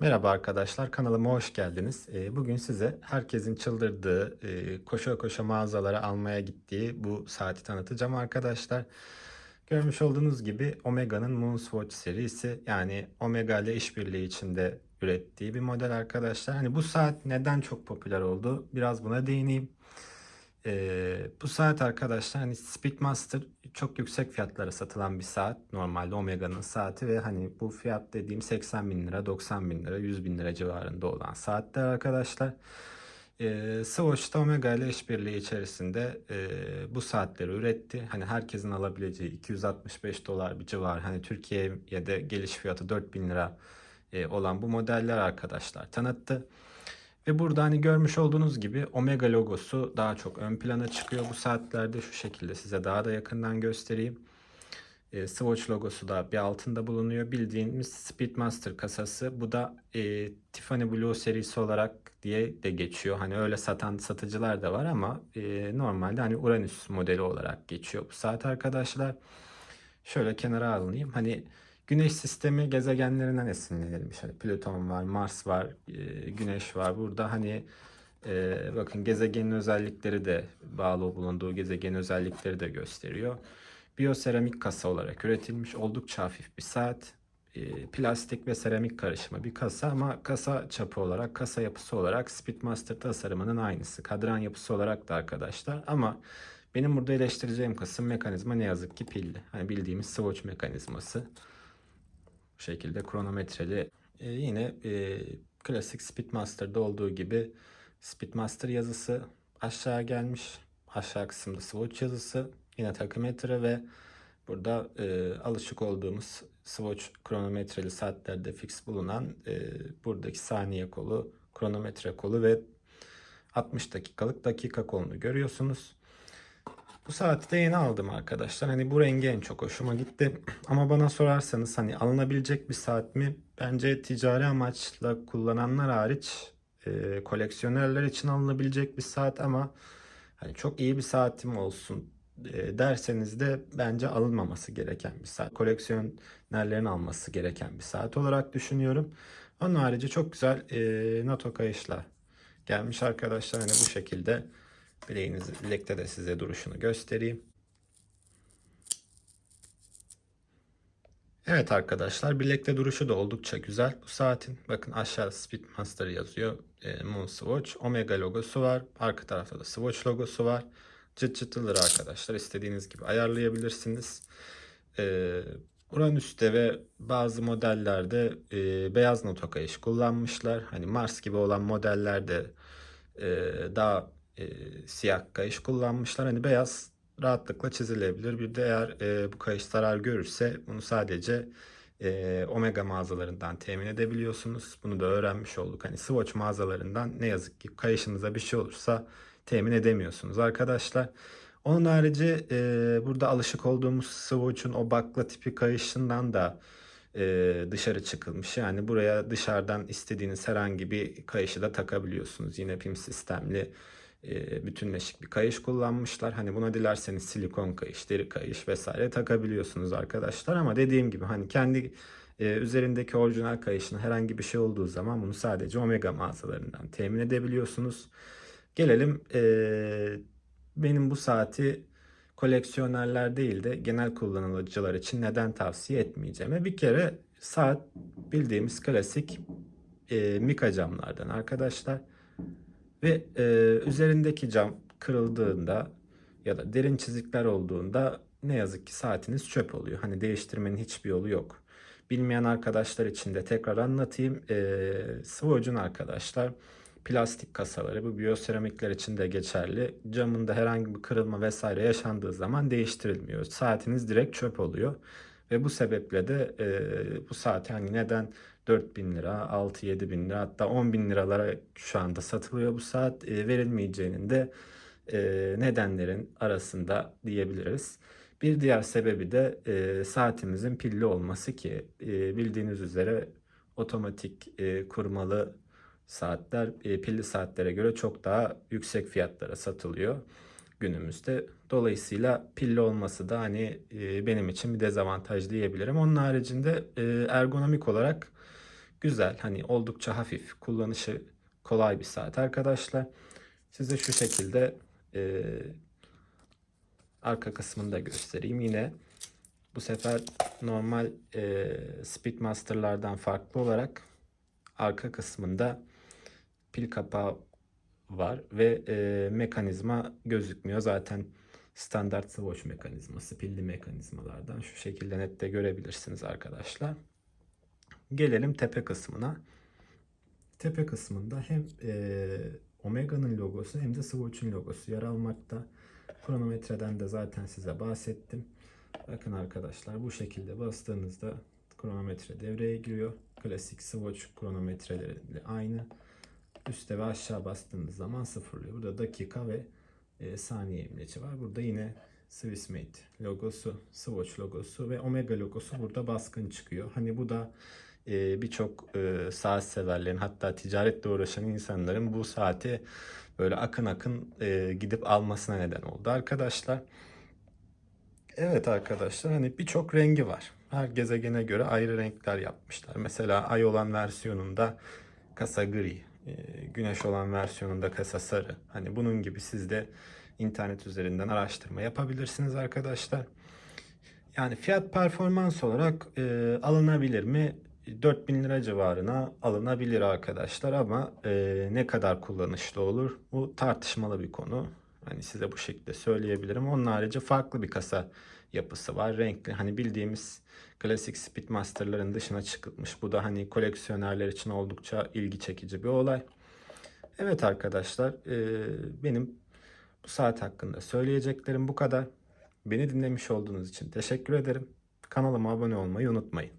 Merhaba arkadaşlar, kanalıma hoş geldiniz. Ee, Bugün size herkesin çıldırdığı, e, koşa koşa mağazalara almaya gittiği bu saati tanıtacağım arkadaşlar. Görmüş olduğunuz gibi Omega'nın Moonswatch serisi yani Omega ile işbirliği içinde ürettiği bir model arkadaşlar. Hani bu saat neden çok popüler oldu? Biraz buna değineyim. Ee, bu saat arkadaşlar hani Speedmaster çok yüksek fiyatlara satılan bir saat. Normalde Omega'nın saati ve hani bu fiyat dediğim 80 bin lira, 90 bin lira, 100 bin lira civarında olan saatler arkadaşlar. Ee, Swatch da Omega ile işbirliği içerisinde e, bu saatleri üretti. Hani herkesin alabileceği 265 dolar bir civar. Hani Türkiye'ye de geliş fiyatı 4000 lira e, olan bu modeller arkadaşlar tanıttı. Ve burada hani görmüş olduğunuz gibi Omega logosu daha çok ön plana çıkıyor bu saatlerde. Şu şekilde size daha da yakından göstereyim. E, Swatch logosu da bir altında bulunuyor. Bildiğimiz Speedmaster kasası. Bu da e, Tiffany Blue serisi olarak diye de geçiyor. Hani öyle satan satıcılar da var ama e, normalde hani Uranüs modeli olarak geçiyor bu saat arkadaşlar. Şöyle kenara alınayım. Hani Güneş sistemi gezegenlerinden esinlenilmiş. Hani Plüton var, Mars var, e, Güneş var. Burada hani e, bakın gezegenin özellikleri de bağlı bulunduğu gezegenin özellikleri de gösteriyor. Biyoseramik kasa olarak üretilmiş oldukça hafif bir saat. E, plastik ve seramik karışımı bir kasa ama kasa çapı olarak, kasa yapısı olarak Speedmaster tasarımının aynısı. Kadran yapısı olarak da arkadaşlar ama benim burada eleştireceğim kısım mekanizma ne yazık ki pilli. Hani bildiğimiz swatch mekanizması. Şekilde kronometreli e, yine e, klasik Speedmaster'da olduğu gibi Speedmaster yazısı aşağı gelmiş. Aşağı kısımda swatch yazısı yine takımetre ve burada e, alışık olduğumuz swatch kronometreli saatlerde fix bulunan e, buradaki saniye kolu, kronometre kolu ve 60 dakikalık dakika kolunu görüyorsunuz. Bu saati de yeni aldım arkadaşlar. Hani bu rengi en çok hoşuma gitti. Ama bana sorarsanız hani alınabilecek bir saat mi? Bence ticari amaçla kullananlar hariç e, koleksiyonerler için alınabilecek bir saat ama hani çok iyi bir saatim olsun e, derseniz de bence alınmaması gereken bir saat. Koleksiyonerlerin alması gereken bir saat olarak düşünüyorum. Onun harici çok güzel e, NATO kayışla gelmiş arkadaşlar. Hani bu şekilde Bileğiniz, bilekte de size duruşunu göstereyim. Evet arkadaşlar bilekte duruşu da oldukça güzel. Bu saatin bakın aşağıda Speedmaster yazıyor. E, Moon Swatch. Omega logosu var. Arka tarafta da Swatch logosu var. Çıt çıtıdır arkadaşlar. İstediğiniz gibi ayarlayabilirsiniz. E, Uranüs'te ve bazı modellerde e, beyaz nota kayış kullanmışlar. Hani Mars gibi olan modellerde e, daha e, siyah kayış kullanmışlar. Hani beyaz rahatlıkla çizilebilir. Bir de eğer e, bu kayış zarar görürse bunu sadece e, Omega mağazalarından temin edebiliyorsunuz. Bunu da öğrenmiş olduk. Hani Swatch mağazalarından ne yazık ki kayışınıza bir şey olursa temin edemiyorsunuz arkadaşlar. Onun harici e, burada alışık olduğumuz Swatch'un o bakla tipi kayışından da e, dışarı çıkılmış. Yani buraya dışarıdan istediğiniz herhangi bir kayışı da takabiliyorsunuz. Yine pim sistemli e, bütünleşik bir kayış kullanmışlar. Hani buna dilerseniz silikon kayış, deri kayış vesaire takabiliyorsunuz arkadaşlar. Ama dediğim gibi hani kendi e, üzerindeki orijinal kayışın herhangi bir şey olduğu zaman bunu sadece Omega mağazalarından temin edebiliyorsunuz. Gelelim e, benim bu saati koleksiyonerler değil de genel kullanıcılar için neden tavsiye etmeyeceğime. Bir kere saat bildiğimiz klasik e, mika camlardan arkadaşlar. Ve e, üzerindeki cam kırıldığında ya da derin çizikler olduğunda ne yazık ki saatiniz çöp oluyor. Hani değiştirmenin hiçbir yolu yok. Bilmeyen arkadaşlar için de tekrar anlatayım. E, Swatch'un arkadaşlar plastik kasaları bu biyoseramikler için de geçerli. Camında herhangi bir kırılma vesaire yaşandığı zaman değiştirilmiyor. Saatiniz direkt çöp oluyor. Ve bu sebeple de e, bu saat hani neden 4 bin lira, 6-7 bin lira hatta 10 bin liralara şu anda satılıyor bu saat e, verilmeyeceğinin de e, nedenlerin arasında diyebiliriz. Bir diğer sebebi de e, saatimizin pilli olması ki e, bildiğiniz üzere otomatik e, kurmalı saatler e, pilli saatlere göre çok daha yüksek fiyatlara satılıyor günümüzde. Dolayısıyla pilli olması da hani e, benim için bir dezavantaj diyebilirim. Onun haricinde e, ergonomik olarak Güzel, hani oldukça hafif, kullanışı kolay bir saat arkadaşlar. Size şu şekilde e, arka kısmını da göstereyim. Yine bu sefer normal e, Speedmaster'lardan farklı olarak arka kısmında pil kapağı var ve e, mekanizma gözükmüyor. Zaten standart swatch mekanizması, pilli mekanizmalardan şu şekilde net de görebilirsiniz arkadaşlar. Gelelim tepe kısmına. Tepe kısmında hem e, Omega'nın logosu hem de Swatch'un logosu yer almakta. Kronometreden de zaten size bahsettim. Bakın arkadaşlar bu şekilde bastığınızda kronometre devreye giriyor. Klasik Swatch kronometreleriyle aynı. Üste ve aşağı bastığınız zaman sıfırlıyor. Burada dakika ve e, saniye imleci var. Burada yine Swissmade logosu, Swatch logosu ve Omega logosu burada baskın çıkıyor. Hani bu da e, birçok saat severlerin hatta ticaretle uğraşan insanların bu saati böyle akın akın gidip almasına neden oldu arkadaşlar. Evet arkadaşlar hani birçok rengi var. Her gezegene göre ayrı renkler yapmışlar. Mesela ay olan versiyonunda kasa gri, güneş olan versiyonunda kasa sarı. Hani bunun gibi siz de internet üzerinden araştırma yapabilirsiniz arkadaşlar. Yani fiyat performans olarak e, alınabilir mi? 4000 lira civarına alınabilir arkadaşlar ama e, ne kadar kullanışlı olur? Bu tartışmalı bir konu. Hani size bu şekilde söyleyebilirim. Onun harici farklı bir kasa yapısı var. Renkli hani bildiğimiz klasik Speedmaster'ların dışına çıkılmış. Bu da hani koleksiyonerler için oldukça ilgi çekici bir olay. Evet arkadaşlar e, benim bu saat hakkında söyleyeceklerim bu kadar. Beni dinlemiş olduğunuz için teşekkür ederim. Kanalıma abone olmayı unutmayın.